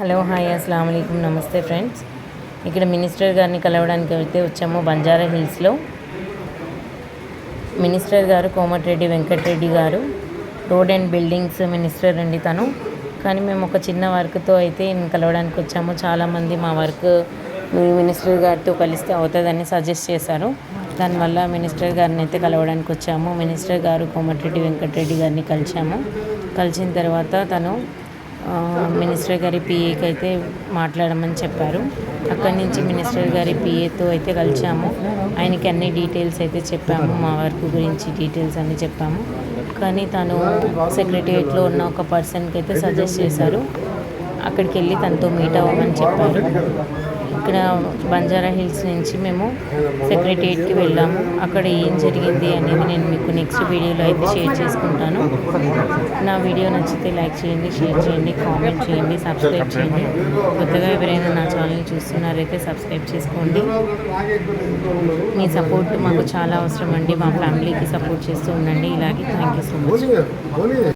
Hello hi అస్సలం అయికం నమస్తే ఫ్రెండ్స్. ఇక్కడ మినిస్టర్ గారిని కలవడానికి అయితే వచ్చాము బంజారా హిల్స్లో. మినిస్టర్ గారు కోమటిరెడ్డి వెంకటరెడ్డి గారు. రోడ్ అండ్ బిల్డింగ్స్ మినిస్టర్ అండి తను. కానీ మేము ఒక చిన్న వర్క్తో అయితే కలవడానికి వచ్చాము. చాలామంది మా వర్క్ మీ మినిస్టర్ గారితో కలిస్తే అవుతుందని సజెస్ట్ చేశారు. దానివల్ల మినిస్టర్ గారిని అయితే కలవడానికి వచ్చాము. మినిస్టర్ గారు కోమటిరెడ్డి వెంకటరెడ్డి గారిని కలిసాము కలిసిన తర్వాత తను మినిస్టర్ గారి పిఏకి అయితే మాట్లాడమని చెప్పారు. అక్కడి నుంచి మినిస్టర్ గారి పిఏతో అయితే కలిసాము ఆయనకి అన్ని డీటెయిల్స్ అయితే చెప్పాము. మా వర్క్ గురించి డీటెయిల్స్ అన్ని చెప్పాము. కానీ తను సెక్రటరియట్లో ఉన్న ఒక పర్సన్కి అయితే సజెస్ట్ చేశారు. అక్కడికి వెళ్ళి తనతో మీట్ అవ్వమని చెప్పారు. ఇక్కడ బంజారా హిల్స్ నుంచి మేము సెక్రటరియట్కి వెళ్ళాము. అక్కడ ఏం జరిగింది అనేది నేను మీకు నెక్స్ట్ వీడియోలో అయితే షేర్ చేసుకుంటాను. నా వీడియో నచ్చితే లైక్ చేయండి షేర్ చేయండి కామెంట్ చేయండి సబ్స్క్రైబ్ చేయండి. కొత్తగా ఎవరైనా నా ఛానల్ చూస్తున్నారైతే సబ్స్క్రైబ్ చేసుకోండి. మీ సపోర్ట్ మాకు చాలా అవసరం అండి. మా ఫ్యామిలీకి సపోర్ట్ చేస్తూ ఉండండి. ఇలాగే థ్యాంక్ యూ సో మచ్.